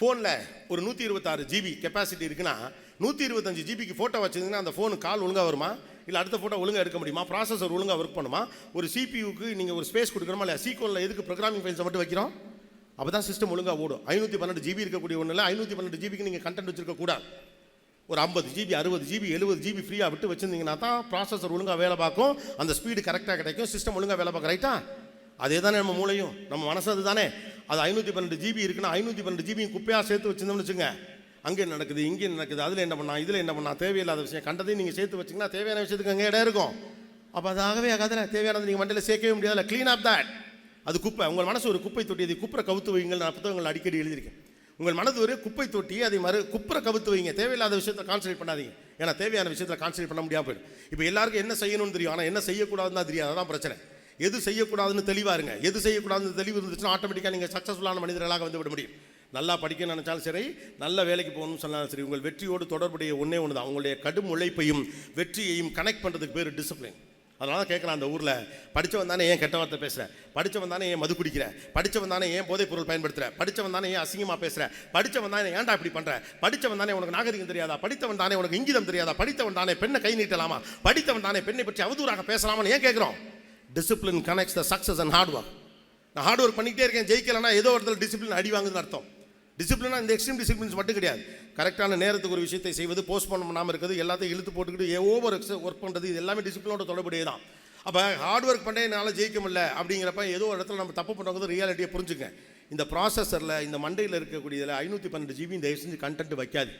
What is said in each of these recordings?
ஃபோனில் ஒரு நூற்றி இருபத்தாறு ஜிபி கெப்பாசிட்டி இருக்குன்னா நூற்றி இருபத்தஞ்சு ஜிபிக்கு ஃபோட்டோ வச்சுருந்தீங்கன்னா அந்த ஃபோனு கால் ஒழுங்காக வருமா? இல்லை அடுத்த ஃபோட்டோ ஒழுங்காக எடுக்க முடியுமா? ப்ராசஸர் ஒழுங்காக ஒர்க் பண்ணுமா? ஒரு சிபியூக்கு நீங்கள் ஒரு ஸ்பேஸ் கொடுக்கணுமா? இல்லை சீக்கோனில் எதுக்கு ப்ரோக்ராமிங் ஃபைல்ஸை மட்டும் வைக்கிறோம்? அப்போ தான் சிஸ்டம் ஒழுங்காக ஓடும். ஐநூற்றி பன்னெண்டு ஜிபி இருக்கக்கூடிய ஒன்றில் ஐநூற்றி பன்னெண்டு ஜிபிக்கு நீங்கள் கண்டென்ட் வச்சுருக்கக்கூடாது ஒரு ஐம்பது ஜிபி அறுபது ஜிபி எழுபது ஜிபி ஃப்ரீயாக விட்டு வச்சிருந்தீங்கன்னா தான் ப்ராசஸர் ஒழுங்காக வேலை பார்க்கும். அந்த ஸ்பீடு கரெக்டாக கிடைக்கும். சிஸ்டம் ஒழுங்காக வேலை பார்க்கும். ரைட்டா அதே தானே நம்ம மூளையும்? நம்ம மனசு அது தானே அது ஐநூற்றி பன்னெண்டு ஜிபி இருக்குன்னா ஐநூற்றி பன்னெண்டு ஜிபியும் குப்பையாக சேர்த்து வச்சுருந்தோம்னு வச்சுங்க அங்கே நடக்குது? இங்கே நடக்குது? அதில் என்ன பண்ணா? இதில் என்ன பண்ணா? தேவையில்லாத விஷயம். கண்டதையும் நீங்கள் சேர்த்து வச்சிங்கன்னா தேவையான விஷயத்துக்கு அங்கே இடம் இருக்கும். அப்போ அதாகவே ஆகாதுல. தேவையானது நீங்கள் மண்டையில் சேர்க்கவே முடியாதுல. க்ளீன் அப் தட் அது குப்பை. உங்கள் மனசு ஒரு குப்பை தொட்டி அது குப்புற கவுத்து வைங்கள் நான் புத்தகங்கள் அடிக்கடி எழுதியிருக்கேன். உங்கள் மனது ஒரு குப்பை தொட்டி அதை மறு குப்புற கவுத்து வைங்க. தேவையில்லாத விஷயத்தை கான்சன்ட்ரேட் பண்ணாதீங்க. ஏன்னா தேவையான விஷயத்தில் கான்சன்ட்ரேட் பண்ண முடியாமல் போயிடும். இப்போ எல்லாருக்கும் என்ன செய்யணும்னு தெரியும். ஆனால் என்ன செய்யக்கூடாதுன்னு தான் தெரியாது அதான் பிரச்சனை. எது செய்யக்கூடாதுன்னு தெளிவாக இருங்க. எது செய்யக்கூடாதுன்னு தெளிவு இருந்துச்சுன்னா ஆட்டோமேட்டிக்காக நீங்கள் சக்ஸஸ்ஃபுல்லான மனிதர்களாக வந்து விட முடியும். நல்லா படிக்க நினச்சாலும் சரி நல்ல வேலைக்கு போகணும்னு சொன்னாலும் சரி உங்கள் வெற்றியோடு தொடர்புடைய ஒன்றே ஒன்று தான் அவங்களுடைய கடும் உழைப்பையும் வெற்றியையும் கனெக்ட் பண்ணுறதுக்கு பேர் டிசிப்ளின் அதனால தான் கேட்குறேன் அந்த ஊரில் படித்தவன் தானே ஏன் கெட்ட வார்த்தை பேசுகிற படித்தவன் தானே ஏன் மது குடிக்கிற? படித்தவன் தானே ஏன் போதைப் பொருள் பயன்படுத்துகிற படித்தவன் தானே ஏன் அசிங்கமாக பேசுகிற படித்தவன் தானே ஏன்டா இப்படி பண்ணுற படித்தவன் தானே உனக்கு நாகரிகம் தெரியாதா? படித்தவன் தானே உனக்கு இங்கிதம் தெரியாதா? படித்தவன் தானே பெண்ணை கை நீட்டலாமா? படித்தவன் தானே பெண்ணை பற்றி அவதூறாக பேசலாமான்னு ஏன் கேட்குறோம் discipline connects the success and hard work நான் ஹார்ட் ஒர்க் பண்ணிக்கிட்டே இருக்கேன் ஜெயிக்கலைன்னா ஏதோ இடத்துல டிசிப்ளின் அடி வாங்குதுன்னு அர்த்தம். டிசிப்ளினா இந்த எக்ஸ்ட்ரீம் டிசிப்ளின்ஸ் மட்டும் கிடையாது. கரெக்டான நேரத்துக்கு ஒரு விஷயத்தை செய்வது போஸ்ட்போன் பண்ணாமல் இருக்கிறது எல்லாத்தையும் இழுத்து போட்டுக்கிட்டு ஏ ஓவர் ஒர்க் பண்ணுறது இது எல்லாமே டிசிப்ளினோட தொடர்புடைய தான். அப்போ ஹார்ட் ஒர்க் பண்ணே என்னால் ஜெயிக்க முடியல அப்படிங்கிறப்ப ஏதோ ஒரு இடத்துல நம்ம தப்பு பண்ணுறது ரியாலிட்டியை புரிஞ்சுங்க இந்த ப்ராசஸரில் இந்த மண்டையில் இருக்கக்கூடியதில் ஐநூற்றி பன்னெண்டு ஜிபி தயவு செஞ்சு கண்டென்ட் வைக்காது.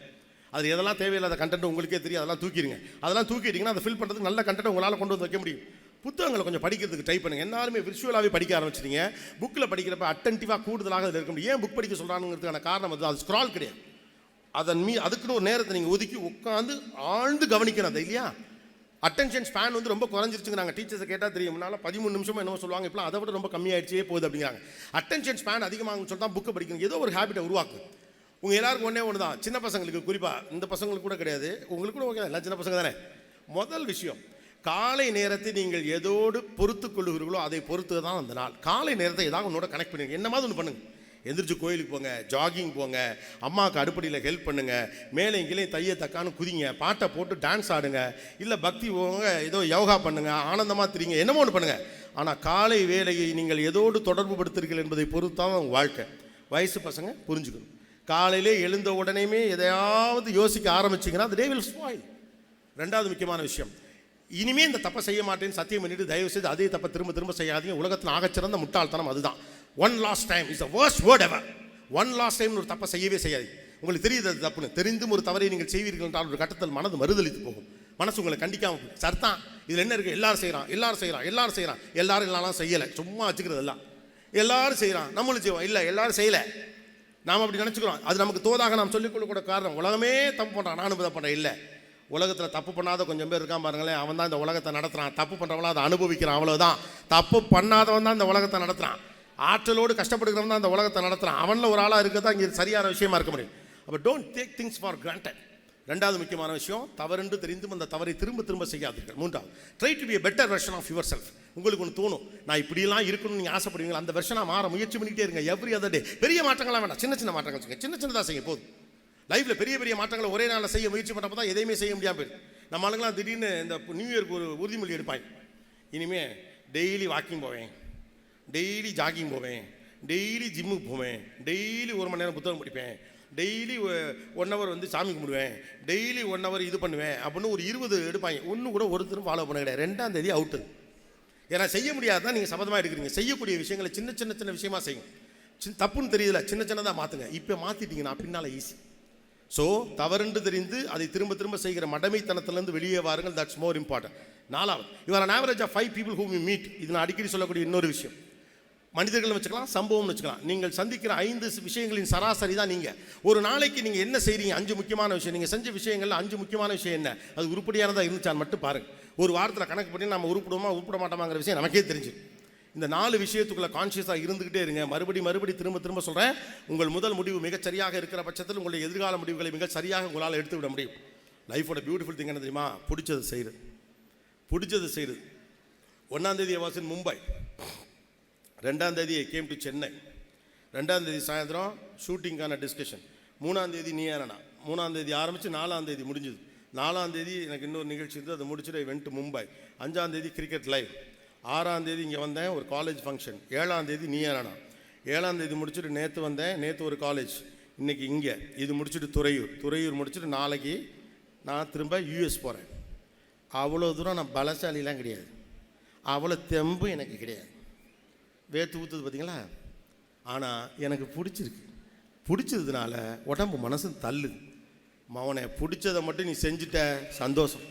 அது எதெல்லாம் தேவையில்லாத கண்டென்ட் உங்களுக்கே தெரியும் அதெல்லாம் தூக்கிடுங்க. அதெல்லாம் தூக்கிட்டிங்கன்னா அதை ஃபில் பண்ணுறதுக்கு நல்ல கண்டென்ட் உங்களால் கொண்டு வந்து வைக்க முடியும். புத்தகங்களை கொஞ்சம் படிக்கிறதுக்கு ட்ரை பண்ணுங்கள் எல்லாருமே விர்ச்சுவலாகவே படிக்க ஆரம்பிச்சிட்டீங்க. புக்கில் படிக்கிறப்ப அட்டன்டிவாக கூடுதலாக அதில் இருக்க முடியும். ஏன் புக் படிக்க சொல்கிறானுங்கிறதுக்கான காரணம் வந்து அது ஸ்க்ரால் கிடையாது. அதன் மீ அதுக்குன்னு ஒரு நேரத்தை நீங்கள் ஒதுக்கி உட்காந்து ஆழ்ந்து கவனிக்கணும் அதை இல்லையா? அட்டென்ஷன் ஸ்பேன் வந்து ரொம்ப குறைஞ்சிருச்சுங்க. நாங்கள் டீச்சர்ஸை கேட்டால் தெரியும். முன்னால் பதிமூணு நிமிஷம் என்னவோ சொல்லுவாங்க. இப்போலாம் அதை விட ரொம்ப கம்மியாயிடுச்சே போகுது அப்படிங்கிறாங்க. அட்டென்ஷன் ஸ்பேன் அதிகமாகும்னு சொல்லி தான் புக்கை படிக்கணும். ஏதோ ஒரு ஹேபிட்டை உருவாக்கு. உங்கள் எல்லாருக்கும் ஒன்றே ஒன்று தான் சின்ன பசங்களுக்கு குறிப்பாக இந்த பசங்களுக்கு கூட கிடையாது. உங்களுக்கு கூட ஓகே எல்லாம் சின்ன பசங்க தானே? முதல் விஷயம் காலை நேரத்தை நீங்கள் எதோடு பொறுத்து கொள்ளுகிறீர்களோ அதை பொறுத்து தான் அந்த நாள். காலை நேரத்தை ஏதாவது உன்னோட கனெக்ட் பண்ணுங்க என்ன மாதிரி ஒன்று பண்ணுங்க. எந்திரிச்சு கோயிலுக்கு போங்க ஜாகிங் போங்க அம்மாவுக்கு அடுப்படியில் ஹெல்ப் பண்ணுங்கள் மேலே எங்கேயும் தைய தக்கான்னு குதிங்க பாட்டை போட்டு டான்ஸ் ஆடுங்க இல்லை பக்தி போங்க ஏதோ யோகா பண்ணுங்கள் ஆனந்தமாக திரிங்க என்னமோ ஒன்று பண்ணுங்கள் ஆனால் காலை வேலையை நீங்கள் எதோடு தொடர்பு படுத்துறீர்கள் என்பதை பொறுத்து தான் உங்கள் வாழ்க்கை. வயசு பசங்க புரிஞ்சுக்கணும். காலையிலே எழுந்த உடனேயுமே எதையாவது யோசிக்க ஆரம்பிச்சிங்கன்னா அது டே வில் ஸ்பாயில் ரெண்டாவது முக்கியமான விஷயம். இனிமே இந்த தப்பை செய்ய மாட்டேன்னு சத்தியம் பண்ணிட்டு தயவு செய்து அதே தப்பை திரும்ப திரும்ப செய்யாதீங்க. உலகத்தில் ஆகச்சிறந்த முட்டாள்தனம் அதுதான். One last time is the worst word ever one last time ஒரு தப்பை செய்யவே செய்யாது உங்களுக்கு தெரியுது அது தப்புன்னு. தெரிந்தும் ஒரு தவறை நீங்கள் செய்வீர்கள் என்றால் ஒரு கட்டத்தில் மனது மறுதளித்து போகும். மனசு உங்களை கண்டிக்காம போகும். சர்தான் இதில் என்ன இருக்குது எல்லாரும் செய்கிறான் எல்லாரும் செய்கிறான் எல்லாரும் செய்கிறான் எல்லாரும் எல்லாம் செய்யலை. சும்மா வச்சுக்கிறது எல்லாம் எல்லாரும் செய்கிறான் நம்மளும் செய்வோம். இல்லை எல்லாரும் செய்யலை. நாம் அப்படி நினச்சிக்கிறோம். அது நமக்கு தோதாக நாம் சொல்லிக்கொள்ளக்கூட காரணம். உலகமே தப்பு பண்ணுறான் நானும் இதை பண்ணுறேன் இல்லை. உலகத்தில் தப்பு பண்ணாத கொஞ்சம் பேர் இருக்கான் பாருங்களேன். அவன் தான் இந்த உலகத்தை நடத்துகிறான் தப்பு பண்ணுறவங்கள அதை அனுபவிக்கிறான். அவ்வளோதான் தப்பு பண்ணாதவன் தான் இந்த உலகத்தை நடத்துகிறான் ஆற்றலோடு கஷ்டப்படுகிறவன் தான் இந்த உலகத்தை நடத்துகிறான் அவனில் ஒரு ஆளாக இருக்க தான் இங்கே சரியான விஷயமா இருக்க முடியும். அப்போ don't take things for granted ரெண்டாவது முக்கியமான விஷயம் தவறென்று தெரிந்தும் அந்த தவறை திரும்ப திரும்ப செய்யாதீர்கள். மூன்றாவது try to be better version of yourself உங்களுக்கு ஒன்று தோணும். நான் இப்படிலாம் இருக்கணும்னு நீங்கள் ஆசைப்படுவீங்களா? அந்த வெர்ஷனாக மாற முயற்சி பண்ணிக்கிட்டே இருங்க. எவ்ரி அதர் டே பெரிய மாற்றங்களாக வேண்டாம். சின்ன சின்ன மாற்றங்கள் செய்யுங்க. சின்ன சின்னதாக செய்யுங்க. போதும். லைஃப்பில் பெரிய பெரிய மாற்றங்களை ஒரே நாளில் செய்ய முயற்சி பண்ணுறப்ப தான் எதையுமே செய்ய முடியாமல் போயிடுது. நம்ம ஆளுங்களாம் திடீர்னு இந்த நியூ இயர்க்கு ஒரு உறுதிமொழி எடுப்பாங்க. இனிமேல் டெய்லி வாக்கிங் போவேன். டெய்லி ஜாகிங் போவேன். டெய்லி ஜிம்முக்கு போவேன். டெய்லி ஒரு மணி நேரம் புத்தகம் படிப்பேன். டெய்லி ஒன் ஹவர் வந்து சாமி கும்பிடுவேன். டெய்லி ஒன் ஹவர் இது பண்ணுவேன் அப்படின்னு ஒரு இருபது எடுப்பாங்க. ஒன்று கூட ஒருத்தரும் ஃபாலோ பண்ண கிடையாது. ரெண்டாம் தேதி அவுட்டு ஏன்னா செய்ய முடியாதான் நீங்கள் சபதமாக எடுக்கிறீங்க. செய்யக்கூடிய விஷயங்களை சின்ன சின்ன சின்ன விஷயமா செய்யுங்க. சின்ன தப்புன்னு தெரியல சின்ன சின்னதாக மாற்றுங்க இப்போ மாற்றிட்டீங்கன்னா பின்னால் ஈஸி ஸோ தவறுன்று தெரிந்து அதை திரும்ப திரும்ப செய்கிற மடமைத்தனத்திலேருந்து வெளியே வாருங்கள். தட்ஸ் மோர் இம்பார்ட்டன்ட் நாலாவது இவர் an average of five people who meet இது நான் அடிக்கடி சொல்லக்கூடிய இன்னொரு விஷயம். மனிதர்கள் வச்சுக்கலாம் சம்பவம்னு வச்சுக்கலாம். நீங்கள் சந்திக்கிற ஐந்து விஷயங்களின் சராசரி தான் நீங்கள் ஒரு நாளைக்கு நீங்கள் என்ன செய்கிறீங்க அஞ்சு முக்கியமான விஷயம். நீங்கள் செஞ்ச விஷயங்கள்ல அஞ்சு முக்கியமான விஷயம் என்ன? அது உருப்படியானதாக இருந்துச்சான்னு மட்டும் பாருங்கள் ஒரு வாரத்தில் கணக்கு பண்ணி நம்ம உருப்பிடுவோமா உருப்பிட மாட்டோமாங்கிற விஷயம் நமக்கே தெரிஞ்சு இந்த நாலு விஷயத்துக்குள்ள கான்ஷியஸாக இருந்துகிட்டே இருங்க. மறுபடி மறுபடி திரும்ப திரும்ப சொல்கிறேன் உங்கள் முதல் முடிவு மிகச் சரியாக இருக்கிற பட்சத்தில் உங்களுடைய எதிர்கால முடிவுகளை மிக சரியாக உங்களால் எடுத்து விட முடியும். லைஃபோட பியூட்டிஃபுல் திங் என்ன தெரியுமா? பிடிச்சது செய்கிறது பிடிச்சது செய்கிறது ஒன்றாந்தேதி வாஸ் இன் மும்பை. ரெண்டாந்தேதி கேம் டு சென்னை ரெண்டாந்தேதி சாயந்தரம் ஷூட்டிங்கான டிஸ்கஷன் மூணாந்தேதி நீ ஏனா மூணாந்தேதி ஆரம்பித்து நாலாந்தேதி முடிஞ்சுது. நாலாந்தேதி எனக்கு இன்னொரு நிகழ்ச்சி இருந்து அதை முடிச்சுட்டு வென்ட் மும்பை அஞ்சாந்தேதி கிரிக்கெட் லைவ் ஆறாம் தேதி இங்கே வந்தேன் ஒரு காலேஜ் ஃபங்க்ஷன் ஏழாம் தேதி நீ ஏறனா ஏழாம் தேதி முடிச்சுட்டு நேற்று வந்தேன் நேற்று ஒரு காலேஜ் இன்றைக்கி இங்கே. இது முடிச்சுட்டு துறையூர். துறையூர் முடிச்சுட்டு நாளைக்கு நான் திரும்ப யூஎஸ் போகிறேன் அவ்வளோ தூரம் நான் பலசாலிலாம் கிடையாது. அவ்வளோ தெம்பு எனக்கு கிடையாது. வேத்து ஊற்றுது பார்த்தீங்களா ஆனால் எனக்கு பிடிச்சிருக்கு. பிடிச்சதுனால உடம்பு மனசு தள்ளுது. மவனை பிடிச்சதை மட்டும் நீ செஞ்சுட்ட சந்தோஷம்.